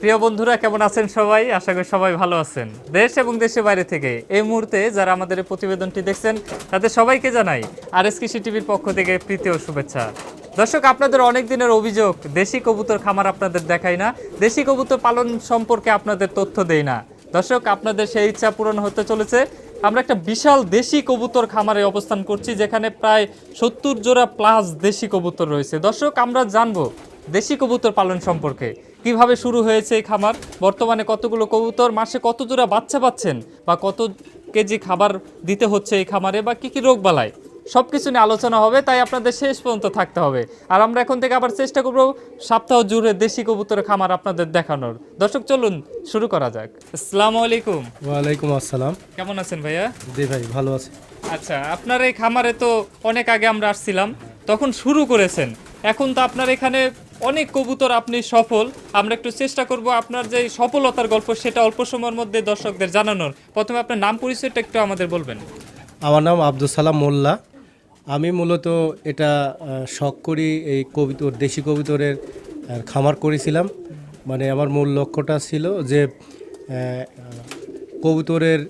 প্রিয় বন্ধুরা, কেমন আছেন সবাই? আশা করি সবাই ভালো আছেন। দেশ এবং দেশের বাইরে থেকে এই মুহূর্তে যারা আমাদের প্রতিবেদনটি দেখছেন, তাদের সবাইকে জানাই আর এস কৃষি টিভির পক্ষ থেকে প্রীতি ও শুভেচ্ছা। দর্শক, আপনাদের অনেক দিনের অভিযোগ, দেশি কবুতর খামার আপনাদের দেখাই না, দেশি কবুতর পালন সম্পর্কে আপনাদের তথ্য দেই না। দর্শক, আপনাদের সেই ইচ্ছা পূরণ হতে চলেছে। আমরা একটা বিশাল দেশি কবুতর খামারে অবস্থান করছি, যেখানে প্রায় সত্তর জোড়া প্লাস দেশি কবুতর রয়েছে। দর্শক, আমরা জানব দেশি কবুতর পালন সম্পর্কে? কীভাবে শুরু হয়েছে এই খামার? বর্তমানে কতগুলো কবুতর? মাসে কত জোড়া বাচ্চা পাচ্ছেন? বা কত কেজি খাবার দিতে হচ্ছে এই খামারে? বা কী কী রোগ বালায়? সব কিছু নিয়ে আলোচনা হবে তাই আপনাদের শেষ পর্যন্ত থাকতে হবে। আর আমরা এখন থেকে আবার চেষ্টা করব সপ্তাহ জুড়ে দেশি কবুতরের খামার আপনাদের দেখানোর। দর্শক চলুন শুরু করা যাক। আসসালামু আলাইকুম। ওয়ালাইকুম আসসালাম। কেমন আছেন ভাইয়া? জি ভাই ভালো আছে। আচ্ছা আপনার এই খামারে তো অনেক আগে আমরা আসছিলাম তখন শুরু করেছেন। এখন তো আপনার এখানে অনেক কবুতর আপনি সফল। আমরা একটু চেষ্টা করব আপনার যে সফলতার গল্প, সেটা অল্প সময়ের মধ্যে দর্শকদের জানানোর। প্রথমে আপনার নাম, পরিচয়টা একটু আমাদের বলবেন। আমার নাম আব্দুল সালাম মোল্লা। আমি মূলত এটা শখ করি এই কবিতর, দেশি কবিতরের খামার করেছিলাম। মানে আমার মূল লক্ষ্যটা ছিল যে কবুতরের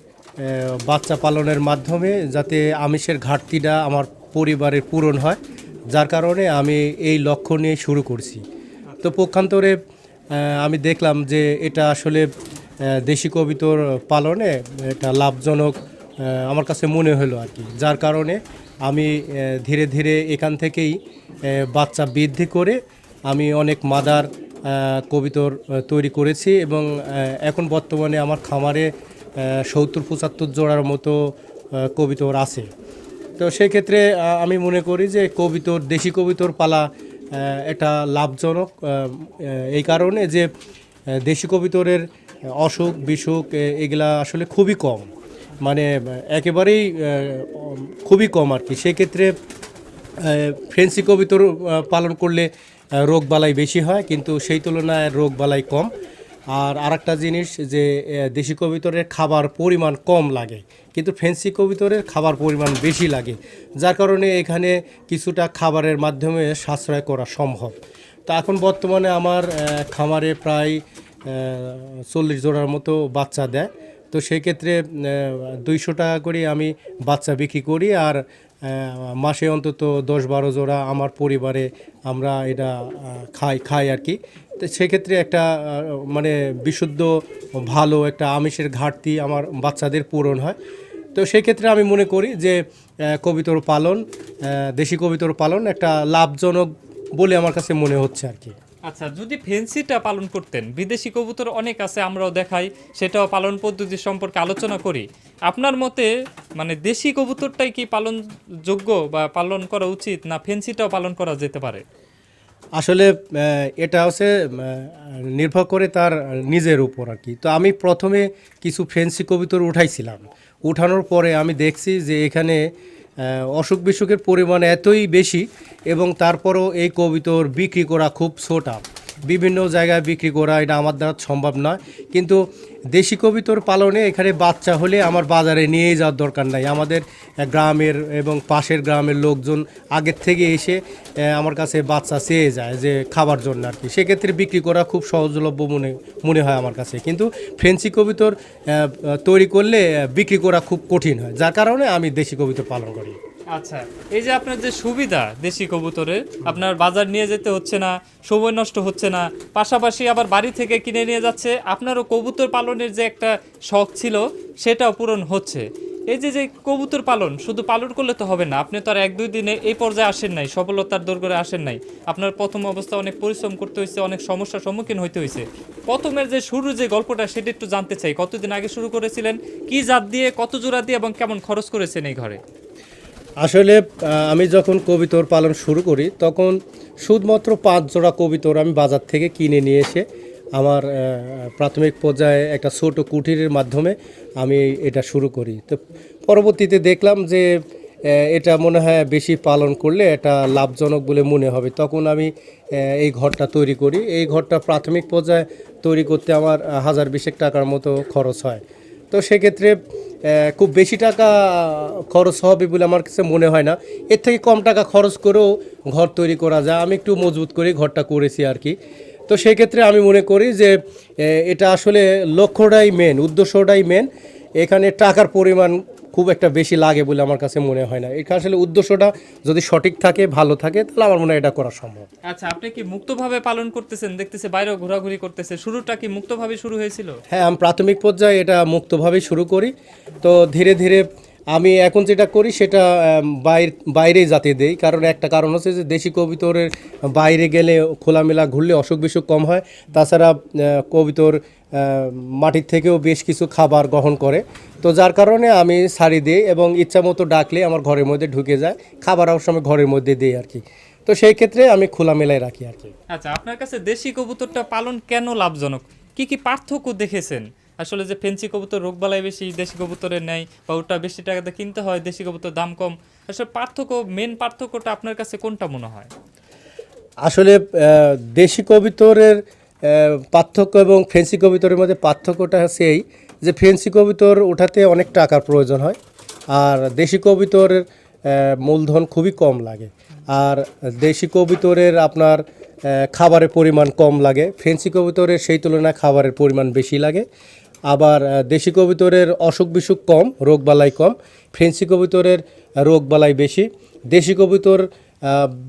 বাচ্চা পালনের মাধ্যমে যাতে আমিষের ঘাটতিটা আমার পরিবারের পূরণ হয়। যার কারণে আমি এই লক্ষ্য নিয়ে শুরু করছি। তো পক্ষান্তরে আমি দেখলাম যে এটা আসলে দেশি কবিতর পালনে এটা লাভজনক আমার কাছে মনে হলো আর কি। যার কারণে আমি ধীরে ধীরে এখান থেকেই বাচ্চা বৃদ্ধি করে আমি অনেক মাদার কবিতর তৈরি করেছি এবং এখন বর্তমানে আমার খামারে সত্তর পঁচাত্তর জোড়ার মতো কবিতর আছে। তো সেক্ষেত্রে আমি মনে করি যে কবিতর, দেশি কবিতর পালা এটা লাভজনক এই কারণে যে দেশি কবিতরের অসুখ, বিসুখ এগুলা আসলে খুবই কম। মানে একেবারেই খুবই কম আর কি। সেক্ষেত্রে ফ্রেন্সি কবিতর পালন করলে রোগ বালাই বেশি হয়, কিন্তু সেই তুলনায় রোগ বালাই কম। আর আরেকটা জিনিস যে দেশি কবিতরের খাবার পরিমাণ কম লাগে, কিন্তু ফ্যান্সি কবিতরের খাবার পরিমাণ বেশি লাগে, যার কারণে এখানে কিছুটা খাবারের মাধ্যমে সাশ্রয় করা সম্ভব। তা এখন বর্তমানে আমার খামারে প্রায় চল্লিশ জোড়ার মতো বাচ্চা দেয়। তো সেই ক্ষেত্রে দুইশো টাকা করে আমি বাচ্চা বিক্রি করি আর মাসে অন্তত দশ বারো জোড়া আমার পরিবারে আমরা এটা খাই খাই আর কি। তো সেক্ষেত্রে একটা মানে বিশুদ্ধ, ভালো একটা আমিষের ঘাটতি আমার বাচ্চাদের পূরণ হয়। তো সেক্ষেত্রে আমি মনে করি যে কবিতর পালন দেশি কবিতর পালন একটা লাভজনক বলে আমার কাছে মনে হচ্ছে আর কি। আচ্ছা যদি ফেন্সিটা পালন করতেন, বিদেশি কবুতর অনেক আছে, আমরাও দেখাই, সেটাও পালন পদ্ধতি সম্পর্কে আলোচনা করি। আপনার মতে মানে দেশি কবুতরটাই কি পালন যোগ্য বা পালন করা উচিত, না ফেন্সিটাও পালন করা যেতে পারে? আসলে এটা হচ্ছে নির্ভর করে তার নিজের উপর আর কি। তো আমি প্রথমে কিছু ফেন্সি কবিতর উঠাইছিলাম। উঠানোর পরে আমি দেখছি যে এখানে অসুখ বিসুখের পরিমাণ এতই বেশি এবং তারপরও এই কবিতর বিক্রি করা খুব ছোটা। বিভিন্ন জায়গায় বিক্রি করা, এটা আমার দ্বারা সম্ভব নয়। কিন্তু দেশি কবিতর পালনে এখানে বাচ্চা হলে আমার বাজারে নিয়ে যাওয়ার দরকার নাই। আমাদের গ্রামের এবং পাশের গ্রামের লোকজন আগের থেকে এসে আমার কাছে বাচ্চা চেয়ে যায় যে খাবার জন্য আর কি। সেক্ষেত্রে বিক্রি করা খুব সহজলভ্য মনে মনে হয় আমার কাছে। কিন্তু ফ্রেন্সি কবিতর তৈরি করলে বিক্রি করা খুব কঠিন হয়। যার কারণে আমি দেশি কবিতর পালন করি। আচ্ছা এই যে আপনার যে সুবিধা দেশি কবুতরের আপনার বাজার নিয়ে যেতে হচ্ছে না, সময় নষ্ট হচ্ছে না, পাশাপাশি আবার বাড়ি থেকে কিনে নিয়ে যাচ্ছে, আপনারও কবুতর পালনের যে একটা শখ ছিল, সেটাও পূরণ হচ্ছে। এই যে যে কবুতর পালন, শুধু পালন করলে তো হবে না, আপনি তো আর এক দুই দিনে এই পর্যায়ে আসেন নাই, সফলতার করে আসেন নাই। আপনার প্রথম অবস্থা অনেক পরিশ্রম করতে হয়েছে, অনেক সমস্যার সম্মুখীন হইতে হয়েছে। প্রথমের যে শুরু যে গল্পটা, সেটা একটু জানতে চাই, কতদিন আগে শুরু করেছিলেন, কি জাত দিয়ে, কত জোড়া দিয়ে, এবং কেমন খরচ করেছেন এই ঘরে? আসলে আমি যখন কবিতর পালন শুরু করি, তখন শুধুমাত্র পাঁচ জোড়া কবিতর আমি বাজার থেকে কিনে নিয়ে এসে আমার প্রাথমিক পর্যায়ে একটা ছোট কুঠিরের মাধ্যমে আমি এটা শুরু করি। তো পরবর্তীতে দেখলাম যে এটা মনে হয় বেশি পালন করলে এটা লাভজনক বলে মনে হবে। তখন আমি এই ঘরটা তৈরি করি। এই ঘরটা প্রাথমিক পর্যায়ে তৈরি করতে আমার হাজার বিশেক টাকার মতো খরচ হয়। তো সেক্ষেত্রে খুব বেশি টাকা খরচ হবে বলে আমার কাছে মনে হয় না। এর থেকে কম টাকা খরচ করেও ঘর তৈরি করা যায়। আমি একটু মজবুত করে ঘরটা করেছি আর কি। তো সেই ক্ষেত্রে আমি মনে করি যে এটা আসলে লক্ষ্যটাই মেন উদ্দেশ্যটাই মেন এখানে টাকার পরিমাণ খুব একটা বেশি লাগে বলে আমার কাছে মনে হয় না। এখানে আসলে উদ্দেশ্যটা যদি সঠিক থাকে ভালো থাকে তাহলে আমার মনে হয় এটা করা সম্ভব। আচ্ছা আপনি কি মুক্তভাবে পালন করতেছেন দেখতেছে বাইরেও ঘোরাঘুরি করতেছে শুরুটা কি মুক্তভাবে শুরু হয়েছিল? হ্যাঁ আমি প্রাথমিক পর্যায়ে এটা মুক্তভাবেই শুরু করি। তো ধীরে ধীরে আমি এখন যেটা করি সেটা বাইরে বাইরেই যাতে দেই। কারণ একটা কারণ হচ্ছে যে দেশি কবিতরের বাইরে গেলে খোলামেলা ঘুরলে অসুখ বিসুখ কম হয়। তাছাড়া কবিতর মাটির থেকেও বেশ কিছু খাবার গ্রহণ করে। তো যার কারণে আমি সারি দিই এবং ইচ্ছা মতো ডাকলে আমার ঘরের মধ্যে ঢুকে যায় খাবার সময় ঘরের মধ্যে দিই আর কি। তো সেই ক্ষেত্রে আমি খোলামেলায় রাখি আর কি। আচ্ছা আপনার কাছে দেশি কবুতরটা পালন কেন লাভজনক? কি কি পার্থক্য দেখেছেন? আসলে যে ফেন্সি কবুতর রোগবালাই বেশি দেশি কবুতরের নেয় বা ওটা বেশি টাকাতে কিনতে হয় দেশি কবুতর দাম কম। আসলে পার্থক্য মেন পার্থক্যটা আপনার কাছে কোনটা মনে হয়? আসলে দেশি কবিতরের পার্থক্য এবং ফেন্সি কবিতরের মধ্যে পার্থক্যটা এই যে ফেন্সি কবিতর ওঠাতে অনেক টাকার প্রয়োজন হয়। আর দেশি কবিতরের আহ, মূলধন খুবই কম লাগে। আর দেশি কবিতরের আপনার খাবারের পরিমাণ কম লাগে। ফেন্সি কবিতরের সেই তুলনায় খাবারের পরিমাণ বেশি লাগে। আবার দেশি কবিতরের অসুখ বিসুখ কম রোগবালাই কম। ফেন্সি কবিতরের রোগবালাই বেশি। দেশি কবিতর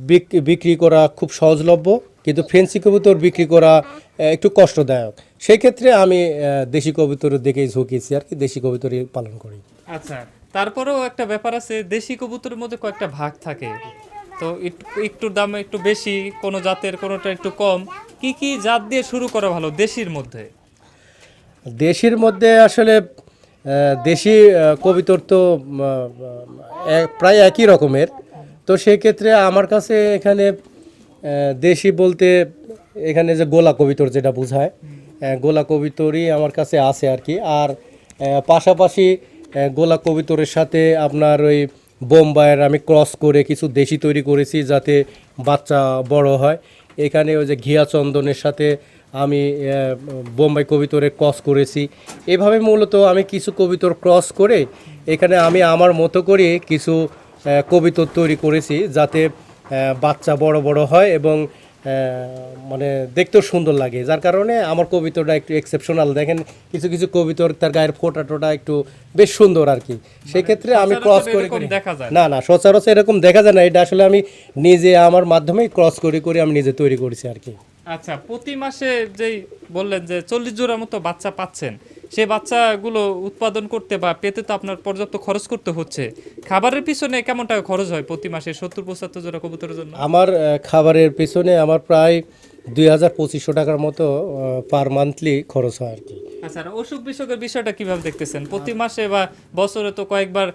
বিক- বিক্রি করা খুব সহজলভ্য। কিন্তু ফেন্সি কবুতর বিক্রি করা একটু কষ্টদায়ক। সেই ক্ষেত্রে আমি দেশি কবুতরের দিকেই ঝুঁকিয়েছি আর কি দেশি কবুতরই পালন করি। আচ্ছা তারপরেও একটা ব্যাপার আছে দেশি কবুতরের মধ্যে কয়েকটা ভাগ থাকে। তো একটু দাম একটু বেশি কোনো জাতের কোনোটা একটু কম। কি কি জাত দিয়ে শুরু করা ভালো দেশির মধ্যে? দেশির মধ্যে আসলে দেশি কবিতর তো প্রায় একই রকমের। তো সেক্ষেত্রে আমার কাছে এখানে দেশি বলতে এখানে যে গোলা কবিতর যেটা বোঝায় গোলা কবিতরই আমার কাছে আছে আর কি। আর পাশাপাশি গোলা কবিতরের সাথে আপনার ওই বোম্বাইয়ের আমি ক্রস করে কিছু দেশি তৈরি করেছি যাতে বাচ্চা বড় হয়। এখানে ওই যে ঘিয়া চন্দনের সাথে আমি বোম্বাই কবিতরে ক্রস করেছি। এভাবে মূলত আমি কিছু কবিতর ক্রস করে এখানে আমি আমার মতো করে কিছু কবিতর তৈরি করেছি যাতে বাচ্চা বড় বড় হয় এবং মানে দেখতেও সুন্দর লাগে। যার কারণে আমার কবিতাটা একটু এক্সেপশনাল দেখেন কিছু কিছু কবিতর তার গায়ের ফোটা টোটা একটু বেশ সুন্দর আর কি। সেক্ষেত্রে আমি ক্রস করে করে দেখা যায়। না না সচরাচর এরকম দেখা যায় না। এটা আসলে আমি নিজে আমার মাধ্যমেই ক্রস করে করে আমি নিজে তৈরি করেছি আর কি। আচ্ছা প্রতি মাসে যেই বললেন যে চল্লিশ জোড়ার মতো বাচ্চা পাচ্ছেন সেই বাচ্চাগুলো উৎপাদন করতে বা পেতে তো আপনার পর্যাপ্ত খরচ করতে হচ্ছে। খাবারের পিছনে কেমন টাকা খরচ হয় প্রতি মাসে? সত্তর পঁচাত্তর জোড়া কবুতরের জন্য? আমার খাবারের পিছনে আমার প্রায় দুই হাজার পঁচিশশো টাকার মতো পার মান্থলি খরচ হয় আর কি। আচ্ছা অসুখ বিসুখের বিষয়টা কীভাবে দেখতেছেন? প্রতি মাসে বা বছরে তো কয়েকবার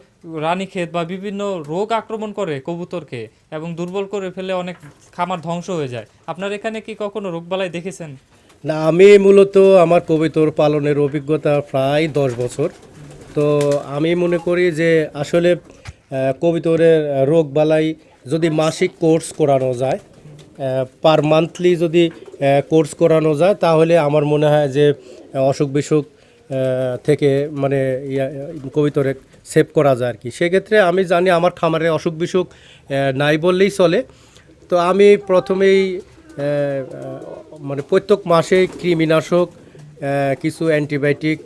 রানী রানীক্ষেত বা বিভিন্ন রোগ আক্রমণ করে কবুতরকে এবং দুর্বল করে ফেলে অনেক খামার ধ্বংস হয়ে যায়। আপনার এখানে কি কখনো রোগবালাই দেখেছেন? না, আমি মূলত আমার কবিতর পালনের অভিজ্ঞতা প্রায় দশ বছর। তো আমি মনে করি যে আসলে কবিতরের রোগ বালাই যদি মাসিক কোর্স করানো যায় পার মান্থলি যদি কোর্স করানো যায়, তাহলে আমার মনে হয় যে অসুখ বিসুখ থেকে মানে কবিতরে সেভ করা যায় আর কি। সেক্ষেত্রে আমি জানি আমার খামারে অসুখ বিসুখ নাই বললেই চলে। তো আমি প্রথমেই মানে প্রত্যেক মাসে কৃমিনাশক কিছু অ্যান্টিবায়োটিক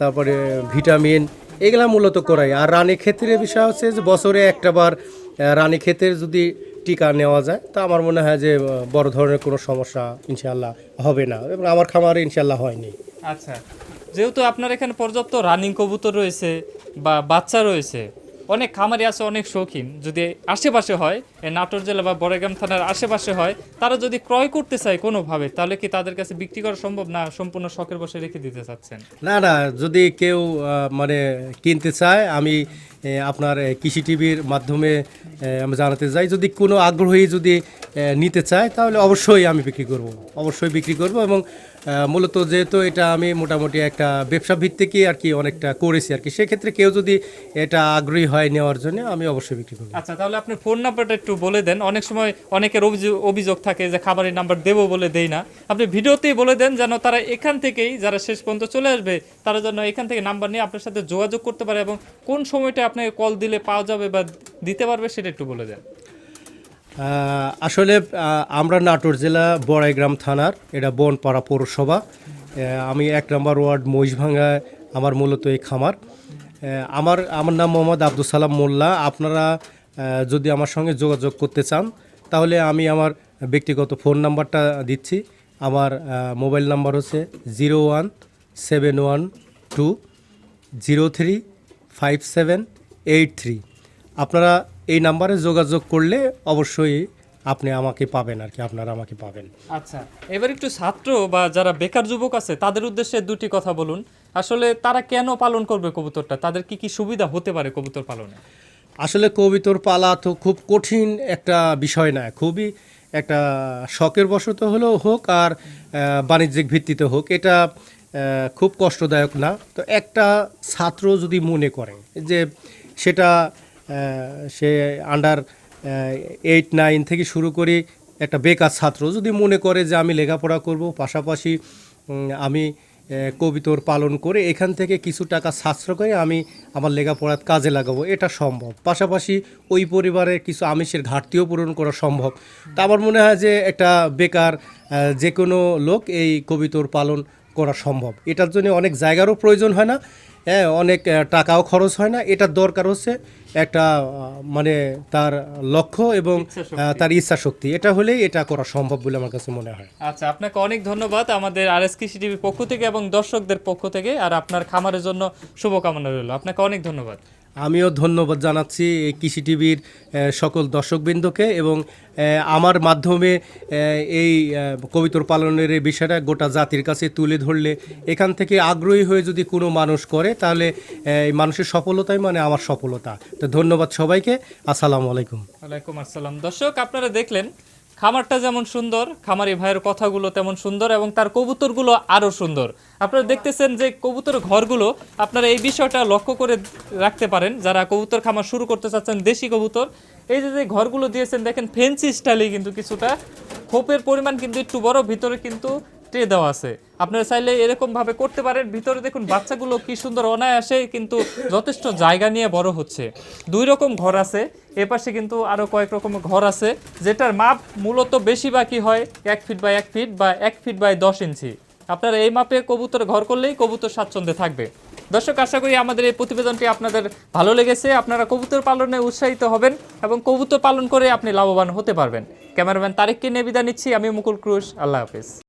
তারপরে ভিটামিন এগুলা মূলত করাই। আর রানী ক্ষেত্রের বিষয় হচ্ছে যে বছরে একটা বার আহ, রানী ক্ষেতের যদি টিকা নেওয়া যায় তা আমার মনে হয় যে বড় ধরনের কোনো সমস্যা ইনশাল্লাহ হবে না এবং আমার খামারে ইনশাল্লাহ হয়নি। আচ্ছা যেহেতু আপনার এখানে পর্যাপ্ত রানিং কবুতর রয়েছে বা বাচ্চা রয়েছে অনেক খামারি আছে, অনেক শৌখিন। যদি আশেপাশে হয় নাটোর জেলা বা বড়গ্রাম থানার আশেপাশে হয়, তারা যদি ক্রয় করতে চায় কোনোভাবে, তাহলে কি তাদের কাছে বিক্রি করা সম্ভব না সম্পূর্ণ শখের বসে রেখে দিতে চাচ্ছেন? না না, যদি কেউ মানে কিনতে চায়, আমি আপনার কৃষি টিভির মাধ্যমে আমি জানাতে চাই, যদি কোনো আগ্রহী যদি নিতে চায়, তাহলে অবশ্যই আমি বিক্রি করব। অবশ্যই বিক্রি করব এবং মূলত যেহেতু এটা আমি মোটামুটি একটা ব্যবসা ভিত্তিকই আর কি অনেকটা করেছি আর কি, সেক্ষেত্রে কেউ যদি এটা আগ্রহী হয় নেওয়ার জন্য আমি অবশ্যই বিক্রি করব। আচ্ছা তাহলে আপনি ফোন নাম্বারটা একটু বলে দেন। অনেক সময় অনেকের অভিযোগ থাকে যে খাবারের নাম্বার দেবো বলে দেই না। আপনি ভিডিওতেই বলে দেন যেন তারা এখান থেকেই যারা শেষ পর্যন্ত চলে আসবে, তারা যেন এখান থেকে নাম্বার নিয়ে আপনার সাথে যোগাযোগ করতে পারে এবং কোন সময়টা আপনাকে কল দিলে পাওয়া যাবে বা দিতে পারবে সেটা একটু বলে দেন। আসলে আমরা নাটোর জেলা বড়াইগ্রাম থানার, এটা বনপাড়া পৌরসভা। আমি এক নম্বর ওয়ার্ড মহিষভাঙ্গায় আমার মূলত এই খামার। আমার আমার নাম মোহাম্মদ আব্দুল সালাম মোল্লা। আপনারা যদি আমার সঙ্গে যোগাযোগ করতে চান, তাহলে আমি আমার ব্যক্তিগত ফোন নাম্বারটা দিচ্ছি। আমার মোবাইল নাম্বার হচ্ছে zero one seven one two zero three five seven eight three. আপনারা এই নাম্বারে যোগাযোগ করলে অবশ্যই আপনি আমাকে পাবেন আর কি আপনারা আমাকে পাবেন। আচ্ছা এবার একটু ছাত্র বা যারা বেকার যুবক আছে তাদের উদ্দেশ্যে দুটি কথা বলুন। আসলে তারা কেন পালন করবে কবুতরটা? তাদের কি কি সুবিধা হতে পারে কবুতর পালনে? আসলে কবিতর পালা তো খুব কঠিন একটা বিষয় না খুবই একটা শখের বশত হলেও হোক আর বাণিজ্যিক ভিত্তিতে হোক এটা খুব কষ্টদায়ক না। তো একটা ছাত্র যদি মনে করে যে সেটা সে আন্ডার এইট নাইন থেকে শুরু করে একটা বেকার ছাত্র যদি মনে করে যে আমি লেখাপড়া করব, পাশাপাশি আমি কবিতর পালন করে এখান থেকে কিছু টাকা সাশ্রয় করে আমি আমার লেখাপড়ার কাজে লাগাবো, এটা সম্ভব। পাশাপাশি ওই পরিবারের কিছু আমিষের ঘাটতিও পূরণ করা সম্ভব। তা আমার মনে হয় যে একটা বেকার যে কোনো লোক এই কবিতর পালন করা সম্ভব। এটার জন্য অনেক জায়গারও প্রয়োজন হয় না। হ্যাঁ অনেক টাকাও খরচ হয় না। এটার দরকার হচ্ছে একটা মানে তার লক্ষ্য এবং তার ইচ্ছা শক্তি এটা হলেই এটা করা সম্ভব বলে আমার কাছে মনে হয়। আচ্ছা আপনাকে অনেক ধন্যবাদ আমাদের আর এস কৃষি টিভির পক্ষ থেকে এবং দর্শকদের পক্ষ থেকে আর আপনার খামারের জন্য শুভকামনা রইল। আপনাকে অনেক ধন্যবাদ। আমিও ধন্যবাদ জানাচ্ছি এই কৃষি টিভির সকল দর্শকবৃন্দকে এবং আমার মাধ্যমে এই কবিতর পালনের এই বিষয়টা গোটা জাতির কাছে তুলে ধরলে, এখান থেকে আগ্রহী হয়ে যদি কোনো মানুষ করে, তাহলে এই মানুষের সফলতাই মানে আমার সফলতা। তো ধন্যবাদ সবাইকে, আসসালামু আলাইকুম। ওয়ালাইকুম আসসালাম। দর্শক, আপনারা দেখলেন খামারটা যেমন সুন্দর, খামারি ভাইয়ের কথাগুলো তেমন সুন্দর এবং তার কবুতরগুলো আরও সুন্দর। আপনারা দেখতেছেন যে কবুতর ঘরগুলো আপনারা এই বিষয়টা লক্ষ্য করে রাখতে পারেন। যারা কবুতর খামার শুরু করতে চাচ্ছেন, দেশি কবুতর, এই যে যে ঘরগুলো দিয়েছেন, দেখেন ফেন্সি স্টাইলে কিন্তু কিছুটা খোপের পরিমাণ কিন্তু একটু বড়, ভিতরে কিন্তু ট্রে দেওয়া আছে। আপনারা চাইলে এরকম ভাবে করতে পারেন। ভিতরে দেখুন, বাচ্চাগুলো কি সুন্দর অনায়াসে কিন্তু যথেষ্ট জায়গা নিয়ে বড় হচ্ছে। দুই রকম ঘর আছে। এ পাশে কিন্তু আরও কয়েক রকমের ঘর আছে, যেটার মাপ মূলত বেশি বাকি হয় এক ফিট বাই এক ফিট বা এক ফিট বাই দশ ইঞ্চি। আপনারা এই মাপে কবুতর ঘর করলেই কবুতর স্বাচ্ছন্দ্যে থাকবে। দর্শক, আশা করি আমাদের এই প্রতিবেদনটি আপনাদের ভালো লেগেছে। আপনারা কবুতর পালনে উৎসাহিত হবেন এবং কবুতর পালন করে আপনি লাভবান হতে পারবেন। ক্যামেরাম্যান তারেককে নিয়ে বিদায় নিচ্ছি। আমি মুকুল ক্রুশ। আল্লাহ হাফিজ।